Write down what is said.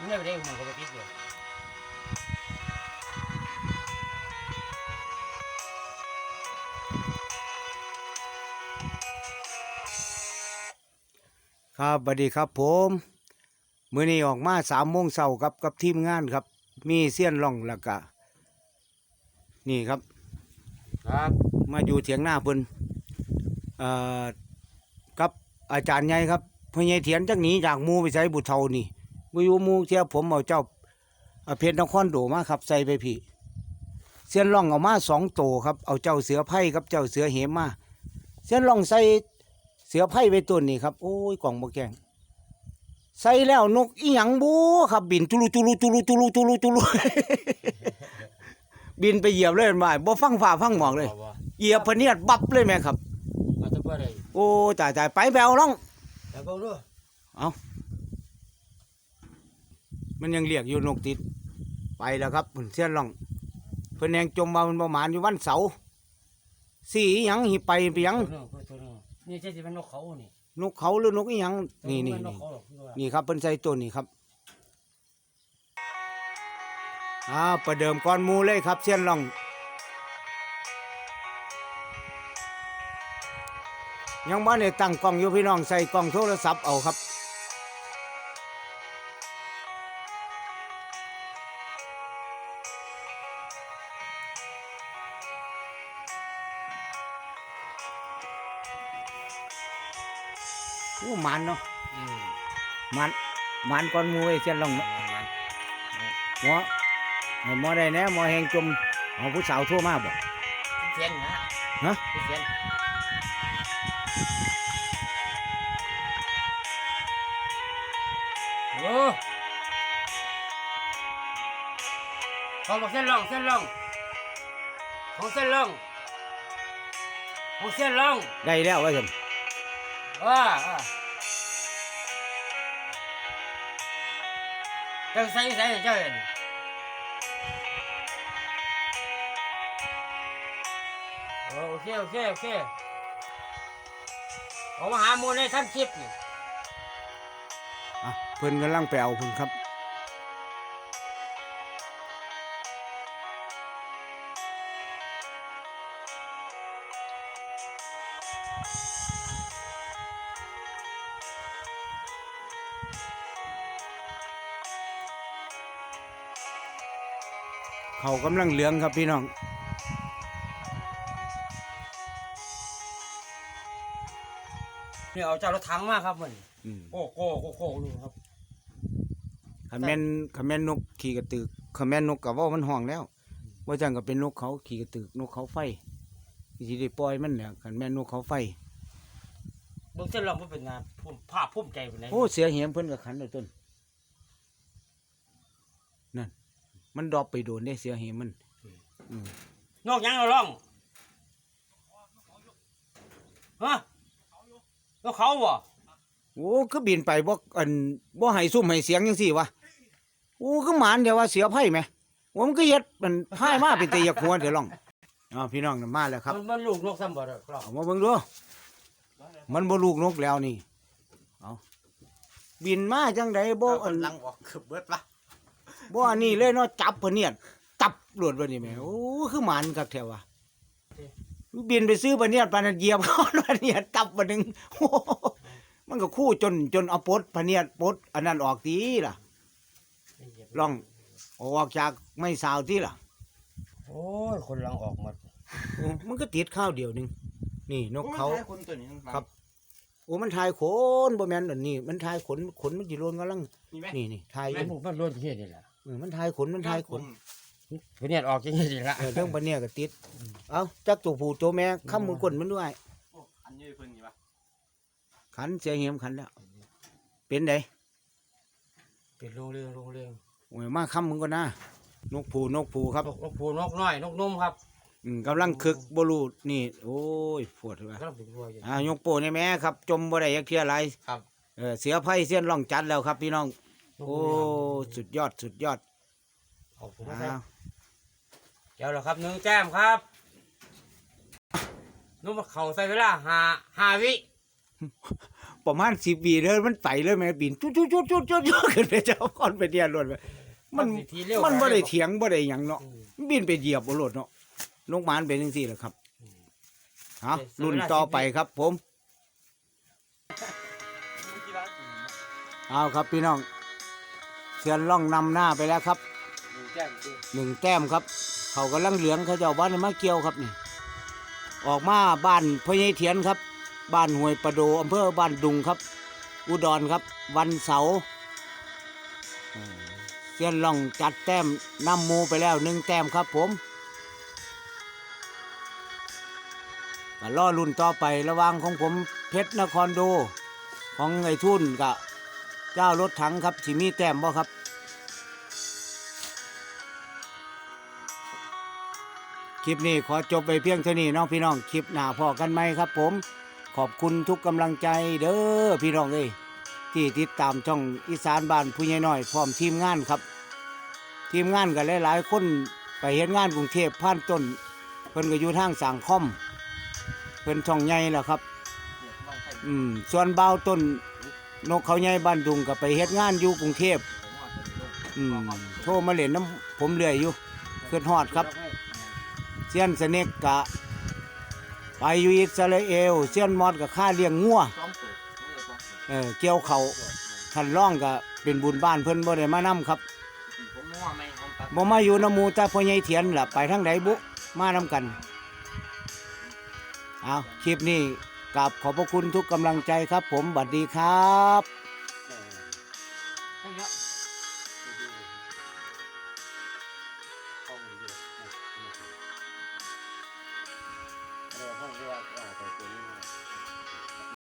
มันไม่ได้มึงก็ไปคิดอยู่ครับสวัสดีครับผมมื้อนี้ออกมาสามโมงเช้าครับกับทีมงานครับ มีเสี้ยนล่องแล้วก็นี่ครับ ครับมาอยู่เถียงหน้าเพิ่นเอ่อกับอาจารย์ใหญ่ครับพ่อใหญ่เถียนจักหนีจากหมู่ไปใส่บุตรเฒ่านี่ บ่อยู่หมู่เที่ยผมเอาเจ้าเอาเพชรนครโดมาครับ ใส่ไปพี่เสี้ยนล่องเอามาสองโตครับเอาเจ้าเสือไผ่กับเจ้าเสือเหมมาเสี้ยนล่องใส่เสือไผ่ไปตัวนี้ครับโอ้ยกล่องบ่แกงใส่แล้วนกอีหยังบูครับบินจุลุจุลุจุลุจุลุจุลุจุลุบินไปเหยียบเลยมาบ่ฟังฝ่าฟังหมอกเลยอาบ่เหยียบพะเนียดบับเลยแม่ครับเอาแตัวเพื่ออะไรโอ้ตายตายไปแบวน้องแล้วก็รู้ มันยังเรียกอยู่นกติด ไปแล้วครับเพิ่นเสียนล่องเพิ่นแหงจมมามันประมาณอยู่วันเสาร์สีอิหยังหิไปไปหยังตัวนึงตัวนึงนี่ใช่สิเป็นนกเขานี่นกเขาหรือนกอีหยังนี่นี่มันนนี่กเขาหรอกด้วยนี่ครับเพิ่นใส่ตัวนี้ครับอ้าวประเดิมก้อนหมูเลยครับเสียนล่องยังบ้านได้ตั้งกล้องอยู่พี่น้องใส่กล้องโทรศัพท์เอาครับ โอ้มันเนาะอืมมันมันก้อนหมูไอ้เสียนล่องเนาะหมอหมอได้แน่หมอแหงจมเอาผู้สาวโทั่วมาบ่ เสียนนะฮะ เสียนฮัลโหลของบอกเส้นล่องเส้นล่องของเส้นล่องของเส้นล่องได้แล้วว่าซั่น ว่าว่าเจ้าใส่ใส่เจ้าเห็นโอเคโอเคโอเคผมมาหาโมในท่านคลิปนี่อะเพิ่นกำลังไปเอาคุณครับ เขากำลังเหลืองครับพี่น้องนี่เอาเจ้ารถถังมาครับมันอืมโอ้โก้โก้โก้นี่ครับคันแม่นคันแม่นนกขี่กระตึกคันแม่นนกกับว่ามันห้องแล้วว่าจังก็เป็นนกเขาขี่กระตึกนกเขาไฟสิได้ปล่อยมันเนี่ยคันแม่นนกเขาไฟเบื้องเส้นล่องมันเป็นงานภูมิภาพภูมิใจเป็นไงโอ้เสียเหียมเพิ่นก็ขันเลยต้นนั่น มันดรอปไปโดนได้เสียเหียมมัน อืมนอกยังเอาล่องฮะนกเขาบ่โอ้คือบินไปบ่อันบ่ให้ซุ่มให้เสียงจังซี่วะโอ้คือหมานเดี๋ยวว่าเสียไผไหมว่ามันก็เฮ็ดมันพายมาเป็นตะยะควรเดี๋ยวลองอ๋อพี่น้องน่ะมาแล้วครับ มันมันลูกนกซ้ำบ่ได้ครับเอามาเบิ่งดู มันบ่ลูกนกแล้วนี่ เอาบินมาจังไดบ่อัน ลังออกคือเบิดปะ บ่อันนี้เลยเนาะจับเพิ่นเนี่ยตับหลวดบ่นี่แหม่โอ้คือหมานคักแท้ว่ะบินไปซื้อบ่เนี่ยปานนั้นเหยียบเขาบ่เนี่ยตับบ่หนึงโอ้โหมันก็คู่จนจนเอาปลดพะเนียดปลดอันนั้นออกตีล่ะลองเอาออกจากไม่สาวตีล่ะ โอ้ย คนลังออกหมดโอ้มันก็ติดข้าวเดียวหนึงนี่นกเขา โอ้ยคนตัวนี้มันฟังครับ โอ้มันทายขนบ่แม่นอันนี้ มันทายขนขนมันสิโลนกำลัง นี่ไหมนี่นี่ทายอแม่ยู่นมันล้วนที่นี่แหละ เออมันทายขนมันทายขนเพื่อนออกที่นี่ละเออเรื่องปะเนี่ยก็ติด เอาจักตัวผู้ตัวแม่ค้ำมือกลนมันด้วย โอ้อันนี้เพิ่นนี่ปะขันเสียเหียมขันแล้ว เป็นไดเป็นโรงเรืองโรงเรืองโอ้ยมาค้ำมึงก็นะนกผูนกผูครับนกนกผูนกน้อยนกนุ่มครับอืมกำลังคึกบรูนี่ โอ้ยปวดว่ะกำลังเป็นวัวอยู่อ่ายกโป้นี่แม่ครับ จมบ่ได้ยักเทียไรครับ เออเสียไพ่เสียนร่องจัดแล้วครับพี่น้องนก โอ้นุ่มสุดยอดสุดยอดขอบคุณอ้าครับวเจ้าแล้วครับหนึ่งแก้มครับนุ่มเขาใส่เวลาหาหาวิประมาณสิบวีเดินมันไปเลยแม่บินจุดจุดจุดจุดจุดจุดขึ้นไปเจ้าคอนไปเดียนรถไปมันสิทีเร็วมันบ่ได้กว่าเถียงบ่ได้หยังเนาะอืมมันบินไปเหยียบบ่รถเนาะนกหมานเป็นจังซี่แหละครับฮะเดี๋ยวรุ่นเวลาต่อสิบไปครับ ผมกีฬาสีเอาครับพี่น้อง เสียนล่องนำหน้าไปแล้วครับหนึ่งแจ้งจริงหนึ่งแต้มครับ เขากำลังเหลืองเขาเจ้าบ้านมาเกี่ยวครับนี่ออกมาบ้านพ่อใหญ่เถียนครับ บ้านห้วยประโดอำเภอบ้านดุงครับ อุดรครับ วันเสาร์เอ่อเสียนล่องจัดแต้มนำหมูไปแล้วหนึ่งแต้มครับผมก็ล่อรุ่นต่อไประหวางของผมเพชรนครโดของไอ้ทุนกับ เจ้ารถถังครับสิมีแต้มบ่ครับ คลิปนี้ขอจบไปเพียงเท่านี้น้องพี่น้องคลิปหน้าพอกันไหมครับ ผม ขอบคุณทุกกำลังใจเด้อพี่น้องเอ้ยที่ติดตามช่องอีสานบ้านผู้ใหญ่น้อย พร้อมทีมงานครับ ทีมงานกันหลายๆคนไปเห็นงานกรุงเทพผ่านต้นเพิ่นก็อยู่ทางสังคอมเพิ่นช่องใหญ่แล้วครับ อืมส่วนเบาต้น นกเขาใหญ่บ้านดุงก็ไปเฮ็ดงานอยู่กรุงเทพอืมโทรมาเล่นน้ำผมเรื่อยอยู่เกิดฮอดครับเซียนสเนกกะไปอยู่อิสราเอลเซียนมอดกับค่าเลี้ยงงัวซ้อมตัวไม่ได้ซ้อเออเกี่ยวเขาขันร่องก็เป็นบุญบ้านเพิ่นบ่ได้มานํครับบ่มาอยู่น้ำมูแต่พ่อใหญ่เถียนล่ะไปทางใดบุมานํกันเอาคลิปนี้ กราบขอบพระคุณทุกกำลังใจครับ ผมบัดดีครับ